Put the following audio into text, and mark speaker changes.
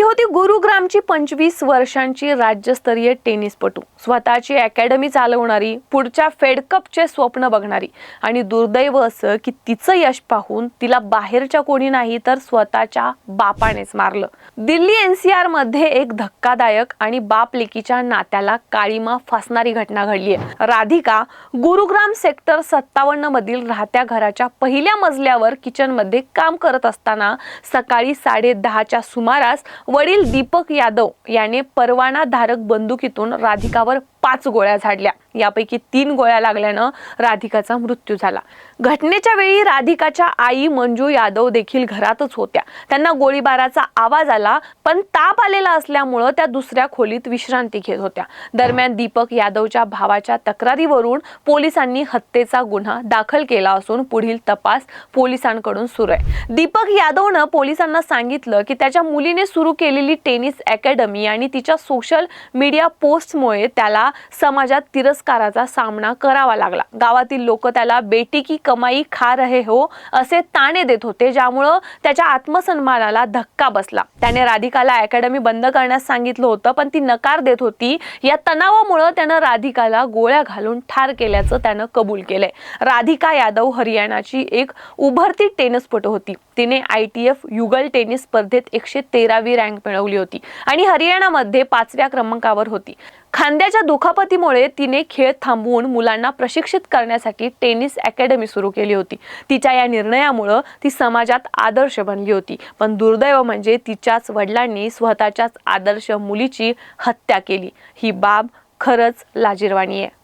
Speaker 1: ती होती गुरुग्रामची पंचवीस वर्षांची राज्यस्तरीय टेनिसपटू. स्वतःची अकॅडमी चालवणारी पुढच्या फेडकपचे स्वप्न बघणारी आणि दुर्दैव असं की तिचं यश पाहून तिला बाहेरच्या कोणी नाही तर स्वतःच्या बापानेच मारलं. दिल्ली एनसीआरमध्ये एक धक्कादायक आणि बाप लेकीच्या नात्याला काळीमा फासणारी घटना घडली आहे राधिका गुरुग्राम सेक्टर सत्तावन्न मधील राहत्या घराच्या पहिल्या मजल्यावर किचनमध्ये काम करत असताना सकाळी साडे दहाच्या सुमारास वडील दीपक यादव याने परवानाधारक बंदुकीतून राधिकावर पाच गोळ्या झाडल्या. यापैकी तीन गोळ्या लागल्यानं राधिकाचा मृत्यू झाला. घटनेच्या वेळी राधिकाच्या आई मंजू यादव देखील घरातच होत्या. त्यांना गोळीबाराचा आवाज आला पण ताप आलेला असल्यामुळं त्या दुसऱ्या खोलीत विश्रांती घेत होत्या. दरम्यान दीपक यादवच्या भावाच्या तक्रारीवरून पोलिसांनी हत्येचा गुन्हा दाखल केला असून पुढील तपास पोलिसांकडून सुरू आहे. दीपक यादवनं पोलिसांना सांगितलं की त्याच्या मुलीने सुरू केलेली टेनिस अकॅडमी आणि तिच्या सोशल मीडिया पोस्टमुळे त्याला समाजात तिरस्काराचा सामना करावा लागला. गावातील लोक त्याला बेटी की कमाई खा रहे हो असे ताणे देत होते ज्यामुळं त्याच्या आत्मसन्मानाला धक्का बसला. त्याने राधिकाला अकॅडमी बंद करण्यास सांगितलं होतं पण ती नकार देत होती. या तणावामुळं त्यानं राधिकाला गोळ्या घालून ठार केल्याचं त्यानं कबूल केलंय. राधिका यादव हरियाणाची एक उभरती टेनिसपटू होती. तिने आय टी एफ युगल टेनिस स्पर्धेत एकशे तेरावी रँक मिळवली होती आणि हरियाणामध्ये पाचव्या क्रमांकावर होती. खांद्याच्या दुखापतीमुळे तिने खेळ थांबवून मुलांना प्रशिक्षित करण्यासाठी टेनिस अकॅडमी सुरू केली होती. तिच्या या निर्णयामुळं ती समाजात आदर्श बनली होती. पण दुर्दैव म्हणजे तिच्याच वडिलांनी स्वतःच्याच आदर्श मुलीची हत्या केली. ही बाब खरंच लाजिरवाणी आहे.